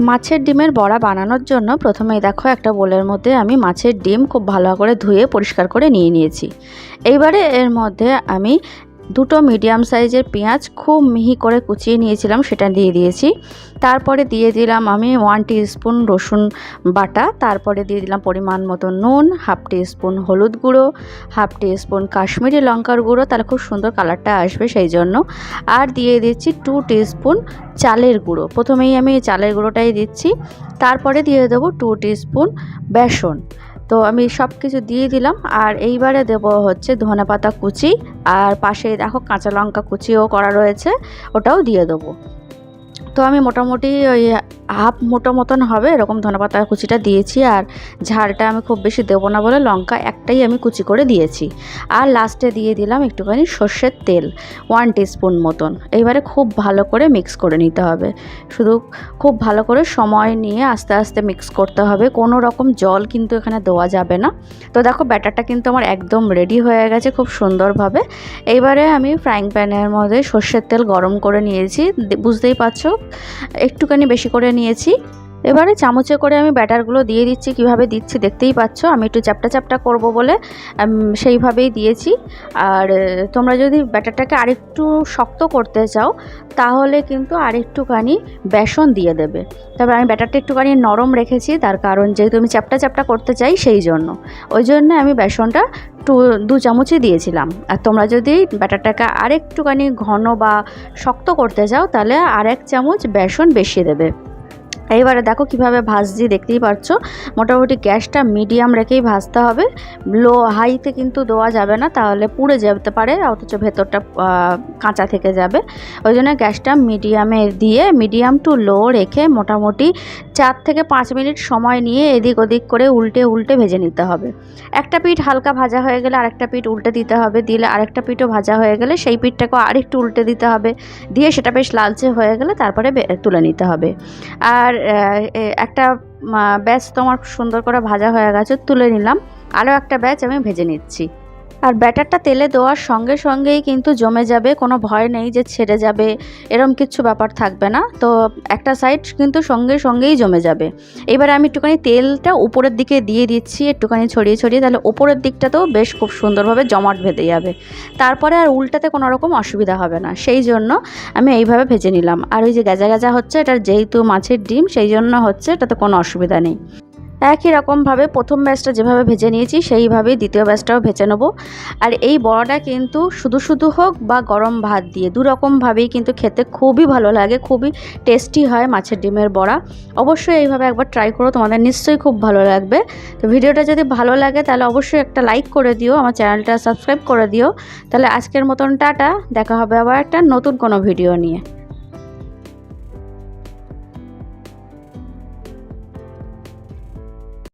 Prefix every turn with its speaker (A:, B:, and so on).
A: মাছের ডিমের বড়া বানানোর জন্য প্রথমেই দেখো একটা বোলের মধ্যে আমি মাছের ডিম খুব ভালো করে ধুয়ে পরিষ্কার করে নিয়ে নিয়েছি। এইবারে এর মধ্যে আমি দুটো মিডিয়াম সাইজের পেঁয়াজ খুব মিহি করে কুচিয়ে নিয়েছিলাম, সেটা দিয়ে দিয়েছি। তারপরে দিয়ে দিলাম আমি ওয়ান স্পুন রসুন বাটা, তারপরে দিয়ে দিলাম পরিমাণ মতো নুন হাফ স্পুন হলুদ গুঁড়ো হাফ স্পুন কাশ্মীরি লঙ্কার গুঁড়ো, তাহলে খুব সুন্দর কালারটা আসবে সেই জন্য। আর দিয়ে দিচ্ছি টু স্পুন চালের গুঁড়ো। প্রথমেই আমি চালের গুঁড়োটাই দিচ্ছি, তারপরে দিয়ে দেবো টু স্পুন বেসন। তো আমি সব কিছু দিয়ে দিলাম, আর এইবারে দেব হচ্ছে ধনে পাতা কুচি, আর পাশে দেখো কাঁচা লঙ্কা কুচিও করা রয়েছে, ওটাও দিয়ে দেবো। তো আমি মোটামুটি ওই হাফ মোটো মতন হবে, এরকম ধনেপাতা কুচিটা দিয়েছি। আর ঝালটা আমি খুব বেশি দেবো না বলে লঙ্কা একটাই আমি কুচি করে দিয়েছি। আর লাস্টে দিয়ে দিলাম একটুখানি সর্ষের তেল ওয়ান স্পুন মতন। এইবারে খুব ভালো করে মিক্স করে নিতে হবে। শুধু খুব ভালো করে সময় নিয়ে আস্তে আস্তে মিক্স করতে হবে। কোনো রকম জল কিন্তু এখানে দেওয়া যাবে না। তো দেখো ব্যাটারটা কিন্তু আমার একদম রেডি হয়ে গেছে খুব সুন্দরভাবে। এইবারে আমি ফ্রাইং প্যানের মধ্যে সর্ষের তেল গরম করে নিয়েছি। বুঝতেই পারছ? একটুখানি বেশি করে নিয়েছি। এবারে চামচে করে আমি ব্যাটারগুলো দিয়ে দিচ্ছি, কীভাবে দিচ্ছি দেখতেই পাচ্ছ। আমি একটু চ্যাপটা চ্যাপটা করব বলে সেইভাবেই দিয়েছি। আর তোমরা যদি ব্যাটারটাকে আরেকটু শক্ত করতে চাও, তাহলে কিন্তু আরেকটুখানি বেসন দিয়ে দেবে। তবে আমি ব্যাটারটা একটুখানি নরম রেখেছি, তার কারণ যেহেতু আমি চ্যাপটা চ্যাপটা করতে চাই সেই জন্য। ওই জন্য আমি বেসনটা টু, দু চামচই দিয়েছিলাম। আর তোমরা যদি ব্যাটারটাকে আরেকটুখানি ঘন বা শক্ত করতে চাও, তাহলে আরেক চামচ বেসন বেশি দেবে। এইবারে দেখো কীভাবে ভাজছি, দেখতেই পাচ্ছ মোটামুটি গ্যাসটা মিডিয়াম রেখেই ভাজতে হবে। লো হাইতে কিন্তু দেওয়া যাবে না, তাহলে পুড়ে যেতে পারে, অথচ ভেতরটা কাঁচা থেকে যাবে। ওই জন্য গ্যাসটা মিডিয়ামে দিয়ে, মিডিয়াম টু লো রেখে মোটামুটি চার থেকে পাঁচ মিনিট সময় নিয়ে এদিক ওদিক করে উল্টে উল্টে ভেজে নিতে হবে। একটা পিঠ হালকা ভাজা হয়ে গেলে আরেকটা পিঠ উল্টে দিতে হবে, দিলে আরেকটা পিঠও ভাজা হয়ে গেলে সেই পিঠটাকেও আরেকটু উল্টে দিতে হবে। দিয়ে সেটা বেশ লালচে হয়ে গেলে তারপরে তুলে নিতে হবে। আর একটা ব্যাচ তোমার সুন্দর করে ভাজা হয়ে গেছে, তুলে নিলাম। আরও একটা ব্যাচ আমি ভেজে নিচ্ছি। আর ব্যাটারটা তেলে দেওয়ার সঙ্গে সঙ্গেই কিন্তু জমে যাবে, কোনো ভয় নেই যে ছেড়ে যাবে, এরম কিছু ব্যাপার থাকবে না। তো একটা সাইড কিন্তু সঙ্গে সঙ্গেই জমে যাবে। এবারে আমি একটুখানি তেলটা উপরের দিকে দিয়ে দিচ্ছি, একটুখানি ছড়িয়ে ছড়িয়ে, তাহলে উপরের দিকটাতেও বেশ খুব সুন্দরভাবে জমাট বেঁধে যাবে। তারপরে আর উল্টাতে কোনো রকম অসুবিধা হবে না। সেই জন্য আমি এইভাবে ভেজে নিলাম। আর ওই যে গাজা গাজা হচ্ছে এটা যেহেতু মাছের ডিম, সেই জন্য হচ্ছে এটাতে কোনো অসুবিধা নেই। একই রকমভাবে প্রথম ব্যাচটা যেভাবে ভেজে নিয়েছি, সেইভাবেই দ্বিতীয় ব্যাচটাও ভেজে নেব। আর এই বড়াটা কিন্তু শুধু শুধু হোক বা গরম ভাত দিয়ে, দু রকমভাবেই কিন্তু খেতে খুবই ভালো লাগে, খুবই টেস্টি হয় মাছের ডিমের বড়া। অবশ্যই এইভাবে একবার ট্রাই করো, তোমাদের নিশ্চয়ই খুব ভালো লাগবে। তো ভিডিওটা যদি ভালো লাগে তাহলে অবশ্যই একটা লাইক করে দিও, আমার চ্যানেলটা সাবস্ক্রাইব করে দিও। তাহলে আজকের মতন টাটা, দেখা হবে আবার একটা নতুন কোনো ভিডিও নিয়ে।